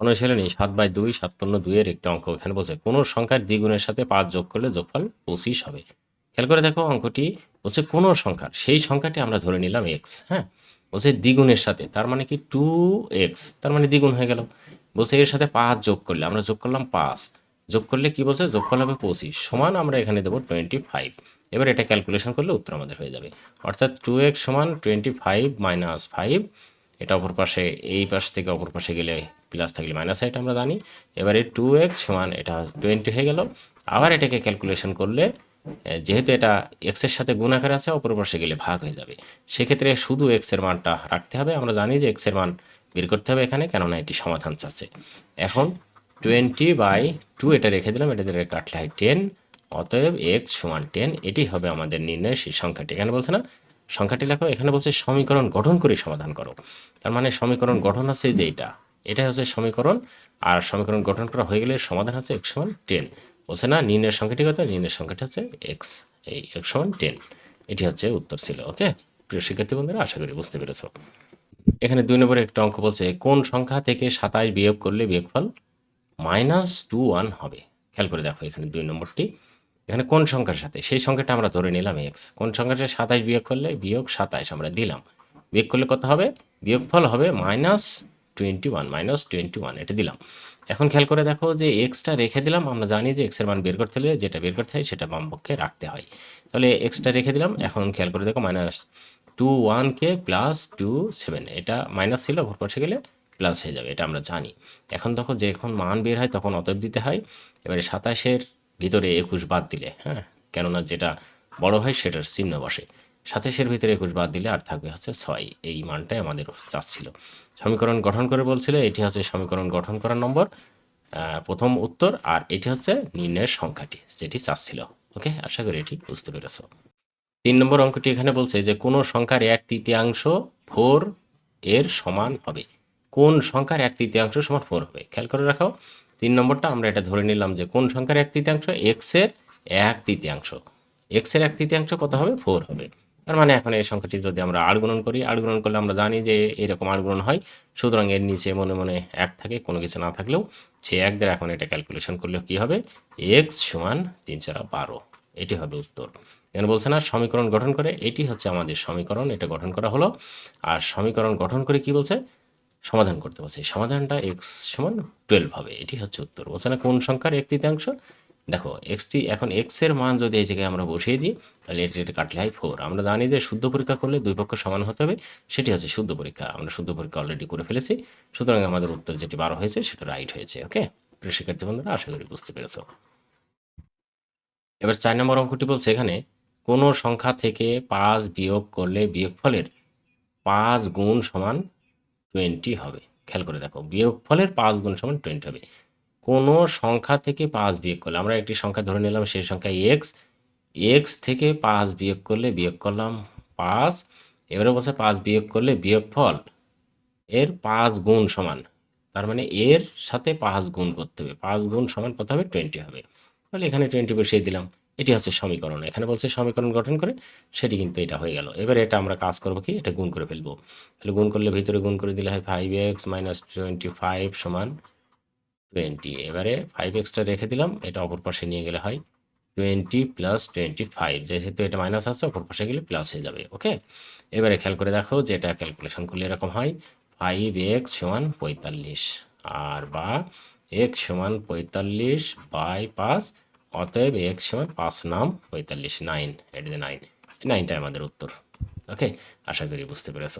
অনুশীলনী সাত বাই দুই সাত পূর্ণ দুইয়ের একটি অঙ্ক। এখানে বলছে, কোনো সংখ্যার দ্বিগুণের সাথে পাঁচ যোগ করলে যোগফল পঁচিশ হবে। খেয়াল করে দেখো, অঙ্কটি বলছে কোনো সংখ্যার, সেই সংখ্যাটি আমরা ধরে নিলাম এক্স হ্যাঁ? বলছে দ্বিগুণের সাথে, তার মানে কি টু এক্স, তার মানে দ্বিগুণ হয়ে গেল। বলছে এর সাথে পাঁচ যোগ করলে, আমরা যোগ করলাম পাঁচ। যোগ করলে কি বলছে? যোগফল হবে পঁচিশ, সমান আমরা এখানে দেবো টোয়েন্টি ফাইভ এবার এটা ক্যালকুলেশন করলে উত্তর আমাদের হয়ে যাবে। অর্থাৎ টু এক্স সমান টোয়েন্টি ফাইভ মাইনাস ফাইভ এটা অপর পাশে, এই পাশ থেকে অপর পাশে গেলে প্লাস থাকলে মাইনাস এটা আমরা জানি। এবারে টু এক্স সমান এটা টোয়েন্টি হয়ে গেল। আবার এটাকে ক্যালকুলেশন করলে যেহেতু এটা এক্সের সাথে গুণাকার আছে, অপর পাশে গেলে ভাগ হয়ে যাবে। সেক্ষেত্রে শুধু এক্সের মানটা রাখতে হবে। আমরা জানি যে এক্সের মান বের করতে হবে এখানে, কেননা এটি সমাধান চাচ্ছে। এখন টোয়েন্টি বাই টু এটা রেখে দিলাম, এটা দিয়ে কাটলে হয় টেন অতএব এক্স সমান টেন এটি হবে আমাদের নির্ণয় সেই সংখ্যাটি। এখানে বলছে না সংখ্যাটি লেখো, এখানে বলছে সমীকরণ গঠন করে সমাধান করো। তার মানে সমীকরণ গঠন আছে যে এটা। এটা হচ্ছে সমীকরণ, আর সমীকরণ গঠন করা হয়ে গেলে সমাধান হচ্ছে এক্স সমান টেন। বলছে না, নির্ণয়ের সংখ্যাটি কত? নির্ণয়ের সংখ্যাটি হচ্ছে এক্স এই এক্স সমান টেন। এটি হচ্ছে উত্তর ছিল, ওকে? প্রিয় শিক্ষার্থী বন্ধুরা, আশা করি বুঝতে পেরেছ। এখানে দুই নম্বরে একটা অঙ্ক বলছে, কোন সংখ্যা থেকে সাতাশ বিয়োগ করলে বিয়োগফল মাইনাস টু ওয়ান হবে? খেয়াল করে দেখো এখানে দুই নম্বরটি। এখানে কোন সংখ্যার সাথে? সেই সংখ্যাটা আমরা ধরে নিলাম এক্স কোন সংখ্যার সাথে? সাতাশ বিয়োগ করলে বিয়োগ সাতাশ আমরা দিলাম। বিয়োগ করলে কত হবে? বিয়োগফল হবে minus twenty one minus twenty one এটা দিলাম। এখন খেয়াল করে দেখো যে এক্সটা রেখে দিলাম, আমরা জানি যে এক্সের মান বের করতে হলে যেটা বের করতে হয় সেটা বাম পক্ষে রাখতে হয়। তাহলে এক্সটা রেখে দিলাম, এখন খেয়াল করে দেখো মাইনাস টু ওয়ানকে প্লাস টু সেভেন এটা মাইনাস ছিল, ভোর পাশে গেলে প্লাস হয়ে যাবে, এটা আমরা জানি। এখন তখন যখন মান বের হয় তখন অতএব দিতে হয়। এবারে সাতাশের ভিতরে একুশ বাদ দিলে হ্যাঁ? কেননা যেটা বড় হয় সেটার চিহ্ন বসে। সাতাশের ভিতরে একুশ বাদ দিলে আর থাকবে হচ্ছে ছয়। এই মানটাই আমাদের চাচ্ছিল। সমীকরণ গঠন করে বলছিল, এটি হচ্ছে সমীকরণ গঠন করার নম্বর প্রথম উত্তর, আর এটি হচ্ছে নির্ণয়ের সংখ্যাটি, যেটি চাচ্ছিল। ওকে? আশা করি এটি বুঝতে পেরেছ। তিন নম্বর অঙ্কটি এখানে বলছে যে, কোনো সংখ্যার এক তৃতীয়াংশ ফোর এর সমান হবে। কোন সংখ্যার এক তৃতীয়াংশ সমান ফোর হবে? খেয়াল করে রাখো তিন নম্বরটা আমরা এটা ধরে নিলাম যে কোন সংখ্যার এক তৃতীয়াংশ? এক্সের এক তৃতীয়াংশ। এক্সের এক তৃতীয়াংশ কত হবে? ফোর হবে। তার মানে এখন এই সংখ্যাটি যদি আমরা আড় গুণন করি আড় গুণন করলে আমরা জানি যে এরকম আড় গুণন হয়। সুতরাং এর নিচে মনে মনে এক থাকে, কোনো কিছু না থাকলেও সে এক দ্বারা এখন এটা ক্যালকুলেশন করলে কি হবে? এক্স সমান তিন চারা বারো। এটি হবে উত্তর। এখানে বলছে না? সমীকরণ গঠন করে। এটি হচ্ছে আমাদের সমীকরণ। এটা গঠন করা হলো। আর সমীকরণ গঠন করে কি বলছে? সমাধান করতে পারছি সমাধানটা এক্স সমান টুয়েলভ হবে। এটি হচ্ছে উত্তর। বলছে না, কোন সংখ্যার এক তৃতীয়াংশ দেখো এক্সটি এখন এক্সের মান যদি এই জায়গায় আমরা বসিয়ে দিই, তাহলে এটি এটা কাটলে হয় ফোর আমরা জানি যে শুদ্ধ পরীক্ষা করলে দুই পক্ষ সমান হতে হবে, সেটি হচ্ছে শুদ্ধ পরীক্ষা। আমরা শুদ্ধ পরীক্ষা অলরেডি করে ফেলেছি। সুতরাং আমাদের উত্তর যেটি বারো হয়েছে, সেটা রাইট হয়েছে ওকে প্রিয় শিক্ষার্থী বন্ধুরা, আশা করি বুঝতে পেরেছ। এবার চার নম্বর অঙ্কটি বলছে এখানে, কোনো সংখ্যা থেকে পাঁচ বিয়োগ করলে বিয়োগফলের পাঁচ গুণ সমান টোয়েন্টি হবে। খেয়াল করে দেখো বিয়োগফলের পাঁচ গুণ সমান টোয়েন্টি হবে। কোনো সংখ্যা থেকে পাঁচ বিয়োগ করলে, আমরা একটি সংখ্যা ধরে নিলাম, সেই সংখ্যা এক্স এক্স থেকে পাঁচ বিয়োগ করলে বিয়োগ করলাম পাঁচ, এবারে বলছে পাঁচ বিয়োগ করলে বিয়োগফল এর পাঁচ গুণ সমান, তার মানে এর সাথে পাঁচ গুণ করতে হবে, পাঁচ গুণ সমান কত হবে? টোয়েন্টি হবে। তাহলে এখানে টোয়েন্টি বসিয়ে দিলাম। এটি হচ্ছে সমীকরণ। এখানে বলছে সমীকরণ গঠন করে, সেটি কিন্তু এটা হয়ে গেল। এবার এটা আমরা কাজ করব কি? এটা গুণ করে ফেলব। তাহলে গুণ করলে ভিতরে গুণ করে দিলে হয় five x minus twenty five সমান টোয়েন্টি এবারে ফাইভ এক্সটা রেখে দিলাম, এটা অপর পাশে নিয়ে গেলে হয় টোয়েন্টি প্লাস টোয়েন্টি ফাইভ যেহেতু এটা মাইনাস আছে, অপর পাশে গেলে প্লাস হয়ে যাবে ওকে এবারে খেয়াল করে দেখো যে এটা ক্যালকুলেশন করলে এরকম হয় ফাইভ এক্স সমান পঁয়তাল্লিশ। আর বা এক্স সমান পঁয়তাল্লিশ বাই পাঁচ অতএব এক সময় পাঁচ নাম পঁয়তাল্লিশ নাইন এটা নাইন নাইনটাই আমাদের উত্তর। ওকে আশা করি বুঝতে পেরেছ।